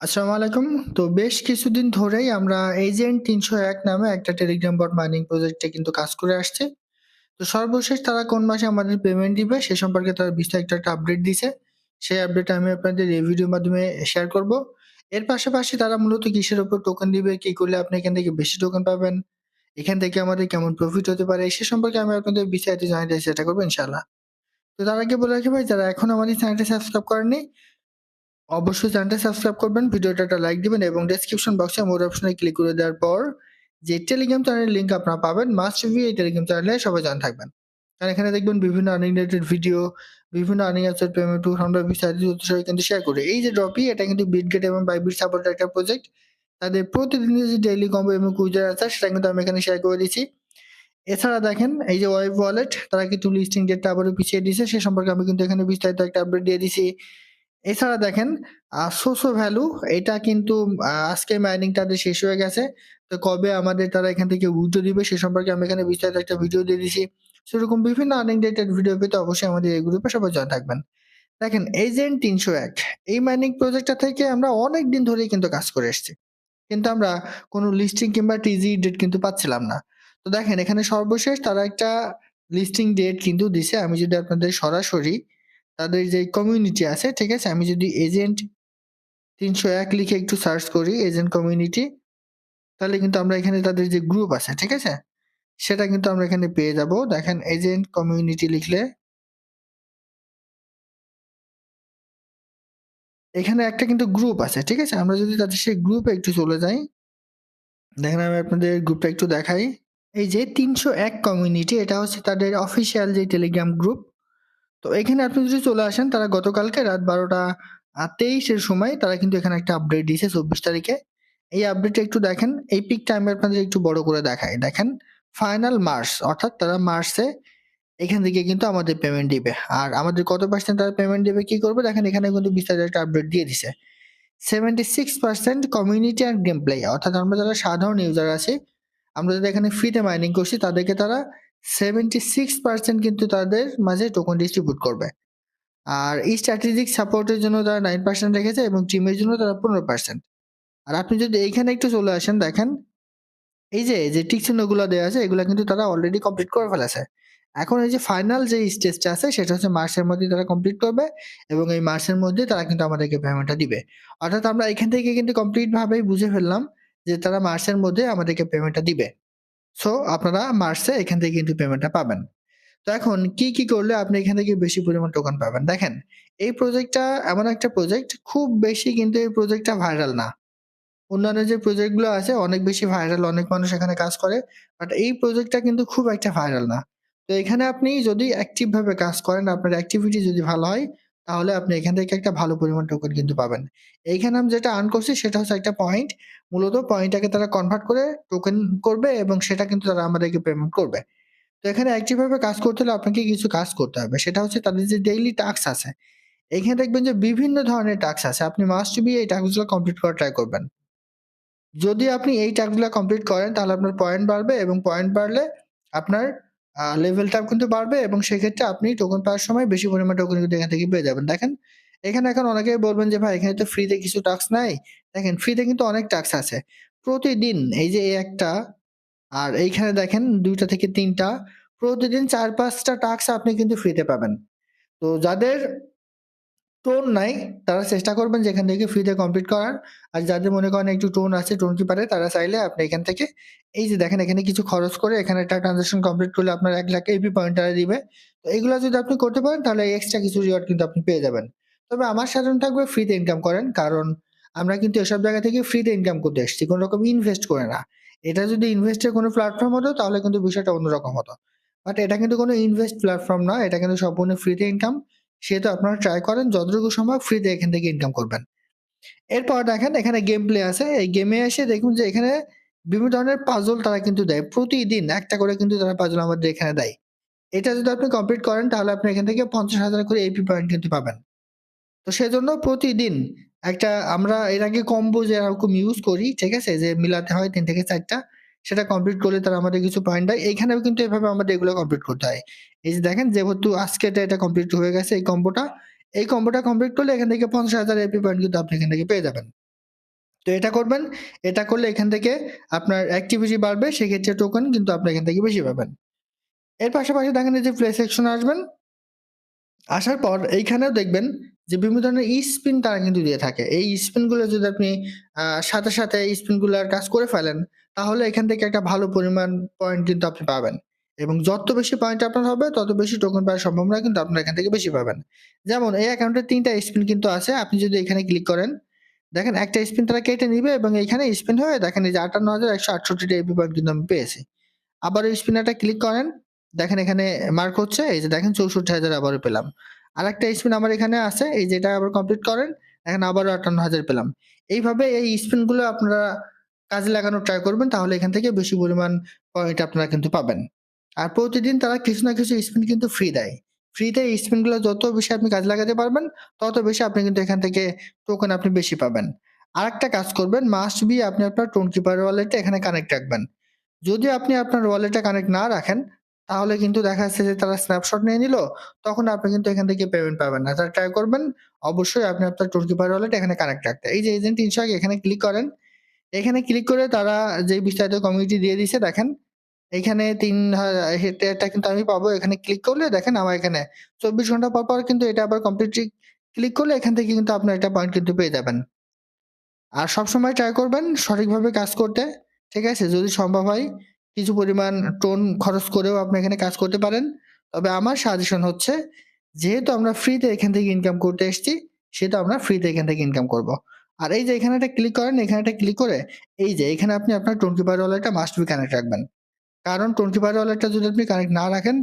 আসসালামু আলাইকুম। তো বেশ কিছুদিন ধরেই আমরা এজেন্ট ৩০১ নামে একটা টেলিগ্রাম বট মাইনিং প্রজেক্টে কিন্তু কাজ করে আসছে তো সর্বশেষ তারা কোন মাসে আমাদের পেমেন্ট দিবে সে সম্পর্কে তারা বিস্তারিত একটা আপডেট দিছে। সেই আপডেট আমি আপনাদের এই ভিডিওর মাধ্যমে শেয়ার করব। এর পাশাপাশি তারা মূলত কিসের উপর টোকেন দিবে, কি করলে আপনি এখান থেকে বেশি টোকেন পাবেন, এখান থেকে আমাদের কেমন প্রফিট হতে পারে সে সম্পর্কে আমি আপনাদের বিস্তারিত জানাতে চেষ্টা করব ইনশাআল্লাহ। তো তার আগে বলে রাখি ভাই যারা এখন আমাদের চ্যানেলটি সাবস্ক্রাইব করেননি অবশ্যই চ্যানেলটা সাবস্ক্রাইব করবেন, ভিডিওটা একটা লাইক দিবেন এবং ডেসক্রিপশন বক্সে মোর অপশনে ক্লিক করে দেওয়ার পর যে টেলিগ্রাম চ্যানেলের লিঙ্ক আপনারা পাবেন মাস্ট বি এই টেলিগ্রাম চ্যানেলে সবাই জয়েন থাকবেন। কারণ এখানে দেখবেন বিভিন্ন আর্নিং রিলেটেড ভিডিও, বিভিন্ন আর্নিং অ্যাপসের পেমেন্ট টুল আমরা বিস্তারিত তথ্য কিন্তু শেয়ার করি। এই যে ড্রপি এটা কিন্তু বিটগেট এবং বাইবিট সাপোর্টেড একটা প্রজেক্ট। তাদের প্রতিদিনের যে ডেইলি কম্বো এবং কুইজার আছে সেটা কিন্তু আমি এখানে শেয়ার করে দিচ্ছি। এছাড়া দেখেন এই যে ওয়েব ওয়ালেট তারা কিন্তু লিস্টিং ডেটটা আবারও পিছিয়ে দিয়েছে সে সম্পর্কে আমি কিন্তু এখানে বিস্তারিত একটা আপডেট দিয়ে দিছি। এছাড়া দেখেন সোসো ভ্যালু এটা কিন্তু আজকে মাইনিং তাদের শেষ হয়ে গেছে। তো কবে আমাদের তারা এখান থেকে উইথড্র দিবে সে সম্পর্কে আমি এখানে বিস্তারিত একটা ভিডিও দিয়ে দিছি। সেরকম বিভিন্ন আর্নিং রিলেটেড ভিডিও পেতে অবশ্যই আমাদের এই গ্রুপে সবাই জয়েন থাকবেন। দেখেন এজেন্ট ৩০১ এই মাইনিং প্রজেক্টটা থেকে আমরা অনেক দিন ধরেই কিন্তু কাজ করে এসেছি। কিন্তু আমরা কোনো লিস্টিং কিংবা টিজি ডেট কিন্তু পাচ্ছিলাম না। তো দেখেন, এখানে সর্বশেষ তারা একটা লিস্টিং ডেট কিন্তু দিছে। আমি যদি আপনাদের সরাসরি তাদের যে কমিউনিটি আছে, ঠিক আছে? আমি যদি এজেন্ট ৩০১ লিখে একটু সার্চ করি এজেন্ট কমিউনিটি, তাহলে কিন্তু আমরা এখানে তাদের যে গ্রুপ আছে, ঠিক আছে? সেটা কিন্তু আমরা এখানে পেয়ে যাব। দেখেন এজেন্ট কমিউনিটি লিখলে এখানে একটা কিন্তু গ্রুপ আছে, ঠিক আছে? আমরা যদি তাদের সেই গ্রুপে একটু চলে যাই, দেখেন আমি আপনাদের গ্রুপটা একটু দেখাই। এই যে ৩০১ কমিউনিটি এটা হচ্ছে তাদের অফিসিয়াল যে টেলিগ্রাম গ্রুপ। তো এখানে আপনি যদি চলে আসেন তারা গতকালকে রাত ১২টা আ ২৩ সময় তারা কিন্তু এখানে একটা আপডেট দিয়েছে ২৪ তারিখে। এই আপডেটটা একটু দেখেন। এই পিকটা আমি আপনাদের একটু বড় করে দেখাই। দেখেন ফাইনাল মার্চ অর্থাৎ তারা মার্চে এখান থেকে কিন্তু আমাদের পেমেন্ট দিবে। আর আমাদের কত পার্সেন্ট তারা পেমেন্ট দিবে কি করবে দেখেন এখানে কিন্তু বিস্তারিত একটা আপডেট দিয়ে দিছে। 76% কমিউনিটি অ্যান্ড গেম প্লে অর্থাৎ আমরা যারা সাধারণ ইউজার আছি, আমরা যারা এখানে ফ্রিতে মাইনিং করছি তাদেরকে তারা 76% কিন্তু তাদের মাঝে টোকন ডিস্ট্রিবিউট করবে। আর এই স্ট্র্যাটেজিক সাপোর্টের জন্য তারা 9% রেখেছে এবং টিমের জন্য তারা 15%। আর আপনি যদি এইখানে একটু চলে আসেন দেখেন, এই যে, যে টিক চিহ্নগুলো দেয়া আছে এগুলো কিন্তু তারা অলরেডি কমপ্লিট করে ফেলেছে। এখন এই যে ফাইনাল যে স্টেজটা আছে সেটা হচ্ছে মার্চের মধ্যে তারা কমপ্লিট করবে এবং এই মার্চের মধ্যে তারা কিন্তু আমাদেরকে পেমেন্টটা দিবে। অর্থাৎ আমরা এখান থেকে কিন্তু কমপ্লিট ভাবেই বুঝে ফেললাম যে তারা মার্চের মধ্যে আমাদেরকে পেমেন্টটা দিবে। সো আপনারা মার্চে এখান থেকে কিন্তু পেমেন্টটা পাবেন। তো এখন কি, কি করলে আপনি এখান থেকে বেশি পরিমাণ টোকেন পাবেন? দেখেন এই প্রজেক্টটা এমন একটা প্রজেক্ট খুব বেশি কিন্তু এই প্রজেক্টটা ভাইরাল না। অন্যান্য যে প্রজেক্টগুলো আছে অনেক বেশি ভাইরাল, অনেক মানুষ এখানে কাজ করে। বাট এই প্রজেক্টটা কিন্তু খুব একটা ভাইরাল না। তো এখানে আপনি যদি অ্যাক্টিভভাবে কাজ করেন, আপনার অ্যাক্টিভিটি যদি ভালো হয়, তাহলে আপনি এখান থেকে একটা ভালো পরিমাণ টোকেন কিন্তু পাবেন। এইখানে আমি যেটা আর্ন করছি সেটা হচ্ছে একটা পয়েন্ট। মূলত পয়েন্টটাকে তারা কনভার্ট করে টোকেন করবে এবং সেটা কিন্তু তারা আমাদেরকে পেমেন্ট করবে। তো এখানে অ্যাক্টিভ ভাবে কাজ করতে হলে আপনাকে কিছু কাজ করতে হবে। সেটা হচ্ছে তাদের যে ডেইলি টাস্ক আছে। এখানে দেখবেন যে বিভিন্ন ধরনের টাস্ক আছে। আপনি মাস্ট বি এই টাস্কগুলো কমপ্লিট করার ট্রাই করবেন। যদি আপনি এই টাস্কগুলা কমপ্লিট করেন তাহলে আপনার পয়েন্ট বাড়বে এবং পয়েন্ট বাড়লে আপনার লেভেলটাও কিন্তু বাড়বে এবং সেক্ষেত্রে আপনি টোকেন পাওয়ার সময় বেশি পরিমাণ টোকেন কিন্তু এখান থেকে পেয়ে যাবেন। দেখেন, এখানে এখন অনেকেই বলবেন যে, ভাই, এখানে তো ফ্রিতে কিছু টাস্ক নাই। দেখেন ফ্রিতে কিন্তু অনেক টাস্ক আছে। প্রতিদিন এই যে একটা, আর এইখানে দেখেন দুইটা থেকে তিনটা, প্রতিদিন ৪-৫ টা টাস্ক আপনি কিন্তু ফ্রিতে পাবেন। তো যাদের টোন নাই তারা চেষ্টা করবেন যে এখান থেকে ফ্রিতে কমপ্লিট করার। আর যাদের মনে করেন একটু টোন আছে, টোন কিপারে তারা চাইলে আপনি এখান থেকে এই যে দেখেন এখানে কিছু খরচ করে এখানে একটা ট্রান্সেকশন কমপ্লিট করলে আপনার ১,০০,০০০ এপি পয়েন্ট তারা দিবে। তো এগুলা যদি আপনি করতে পারেন তাহলে এক্সট্রা কিছু রিওয়ার্ড কিন্তু আপনি পেয়ে যাবেন। তবে আমার সাধারণ থাকবে ফ্রিতে ইনকাম করেন। কারণ আমরা কিন্তু এসব জায়গা থেকে ফ্রিতে ইনকাম করতে এসেছি। কোনো রকম ইনভেস্ট করে না। এটা যদি ইনভেস্টের কোনো প্ল্যাটফর্ম হতো তাহলে কিন্তু বিষয়টা অন্যরকম হতো। বাট এটা কিন্তু কোনো ইনভেস্ট প্ল্যাটফর্ম না। এটা কিন্তু সম্পূর্ণ ফ্রিতে ইনকাম। সেহেতু আপনারা ট্রাই করেন যতটুকু সম্ভব ফ্রিতে এখান থেকে ইনকাম করবেন। এরপর দেখেন এখানে গেম প্লে আছে। এই গেমে এসে দেখুন যে এখানে বিভিন্ন ধরনের পাজল তারা কিন্তু দেয়। প্রতিদিন একটা করে কিন্তু তারা পাজল আমাদের এখানে দেয়। এটা যদি আপনি কমপ্লিট করেন তাহলে আপনি এখান থেকে ৫০,০০০ করে এপি পয়েন্ট কিন্তু পাবেন। তো সেজন্য প্রতিদিন একটা আমরা এর আগে কম্বো যেরকম ইউজ করি, ঠিক আছে? যে মিলাতে হয় তিন থেকে ৪ টা সেটা কমপ্লিট করলে তারা আমাদের কিছু পয়েন্ট দেয়। এইখানেও কিন্তু এভাবে আমাদের এগুলো কমপ্লিট করতে হয়। এই যে দেখেন যেহেতু আজকে এটা, এটা কমপ্লিট হয়ে গেছে এই কম্বোটা। এই কম্বোটা কমপ্লিট করলে এখান থেকে ৫০,০০০ এপি পয়েন্ট কিন্তু আপনি এখান থেকে পেয়ে যাবেন। তো এটা করবেন। এটা করলে এখান থেকে আপনার অ্যাক্টিভিটি বাড়বে। সেক্ষেত্রে টোকেন কিন্তু আপনি এখান থেকে বেশি পাবেন। এর পাশাপাশি দেখেন যে প্লে সেকশন আসবেন। আসার পর এইখানেও দেখবেন যে বিভিন্ন ধরনের স্পিন তারা কিন্তু দিয়ে থাকে। এই স্পিনগুলো যদি আপনি সাথে, সাথে স্পিনগুলার কাজ করে ফেলেন, তাহলে এখান থেকে একটা ভালো পরিমাণ পয়েন্ট কিন্তু আপনি পাবেন। এবং যত বেশি পয়েন্ট আপনার হবে তত বেশি টোকেন পাওয়ার সম্ভাবনা কিন্তু আপনার এখান থেকে বেশি পাবেন। যেমন এই অ্যাকাউন্টে ৩ টা স্পিন কিন্তু আছে। আপনি যদি এখানে ক্লিক করেন, দেখেন একটা স্পিন তারা কেটে নিবে এবং এইখানে স্পিন হয়ে দেখেন এই যে ৫৮১৬৮ টা এপি পয়েন্ট কিন্তু আমি পেয়েছি। আবারও স্পিনারটা ক্লিক করেন। দেখেন এখানে মার্ক হচ্ছে। এই যে দেখেন ৬৪,০০০ আবারও পেলাম। আরেকটা স্পিন আমার এখানে আছে। এই যে এটা আবার কমপ্লিট করেন। দেখেন আবারও ৫৮,০০০ পেলাম। এইভাবে এই স্পিনগুলো আপনারা কাজে লাগানোর ট্রাই করবেন। তাহলে এখান থেকে বেশি পরিমাণ পয়েন্ট আপনারা কিন্তু পাবেন। আর প্রতিদিন তারা কিছু না কিছু স্পিন কিন্তু ফ্রি দেয়। ফ্রিতে এই স্পিনগুলো যত বেশি আপনি কাজে লাগাতে পারবেন, তত বেশি আপনি কিন্তু এখান থেকে টোকেন আপনি বেশি পাবেন। আরেকটা কাজ করবেন মাস্ট বি আপনি আপনার টোন কিপার ওয়ালেটটা এখানে কানেক্ট রাখবেন। যদি আপনি আপনার ওয়ালেটটা কানেক্ট না রাখেন, তাহলে কিন্তু দেখা যাচ্ছে যে তারা স্ন্যাপশট নিয়ে নিল, তখন আপনি কিন্তু এখান থেকে পেমেন্ট পাবেন না। তারা ট্রাই করবেন অবশ্যই আপনি আপনার টোন কিপার ওয়ালেট এখানে কানেক্ট রাখতে। এই যে এজেন্ট ইনশাক এখানে ক্লিক করেন। এখানে ক্লিক করে তারা যে বিস্তারিত কমিউনিটি দিয়ে দিছে দেখেন। এখানে ৩ হা এটা কিন্তু আমি পাবো। এখানে ক্লিক করলে দেখেন আমার এখানে ২৪ ঘণ্টা পর, পর কিন্তু এটা আবার কমপ্লিটলি ক্লিক করলে এখান থেকে কিন্তু আপনার একটা পয়েন্ট কিন্তু পেয়ে যাবেন। আর সবসময় ট্রাই করবেন সঠিকভাবে কাজ করতে। ঠিক আছে? যদি সম্ভব হয় কিছু পরিমাণ টোন খরচ করেও আপনি এখানে কাজ করতে পারেন। তবে আমার সাজেশন হচ্ছে যেহেতু আমরা ফ্রিতে এখান থেকে ইনকাম করতে এসেছি, সেহেতু আমরা ফ্রিতে এখান থেকে ইনকাম করব। আর এই যে এখানে একটা ক্লিক করেন, এখানে একটা ক্লিক করে এই যে এখানে আপনি আপনার টোন কিপার ওয়ালেটটা মাস্ট বি কানেক্ট রাখবেন। কারণ টোন কিপার ওয়ালেটটা যদি আপনি কানেক্ট না রাখেন,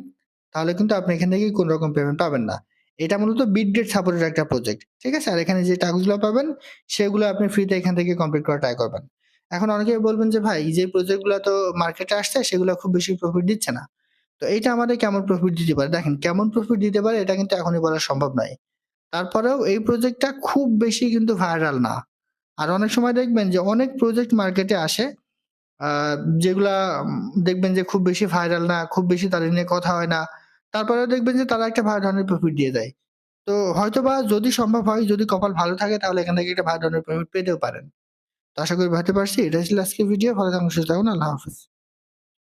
তাহলে কিন্তু আপনি এখান থেকে কোনো রকম পেমেন্ট পাবেন না। এটা মূলত বিটগেট সাপোর্টেড একটা প্রজেক্ট। ঠিক আছে? আর এখানে যে টাস্কগুলো পাবেন, সেগুলো আপনি ফ্রিতে এখান থেকে কমপ্লিট করা ট্রাই করবেন। এখন অনেকেই বলবেন যে ভাই যে প্রজেক্ট প্রজেক্টগুলো তো মার্কেটে আসছে সেগুলো খুব বেশি প্রফিট দিচ্ছে না। তো এইটা আমাদের কেমন প্রফিট দিতে পারে? দেখেন কেমন প্রফিট দিতে পারে এটা কিন্তু এখনই বলা সম্ভব নয়। তারপরেও এই প্রজেক্টটা খুব বেশি কিন্তু ভাইরাল না। আর অনেক সময় দেখবেন যে অনেক প্রজেক্ট মার্কেটে আসে যেগুলা দেখবেন যে খুব বেশি ভাইরাল না, খুব বেশি তাদের নিয়ে কথা হয় না। তারপরেও দেখবেন যে তারা একটা ভালো ধরনের প্রফিট দিয়ে দেয়। তো হয়তো বা যদি সম্ভব হয়, যদি কপাল ভালো থাকে তাহলে এখান থেকে একটা ভালো ধরনের প্রফিট পেতেও পারেন। আশা করি ভাবতে পারছি। এটা ছিল আজকে ভিডিও। ভালো থাকুন, সুস্থ থাকুন। আল্লাহ হাফেজ।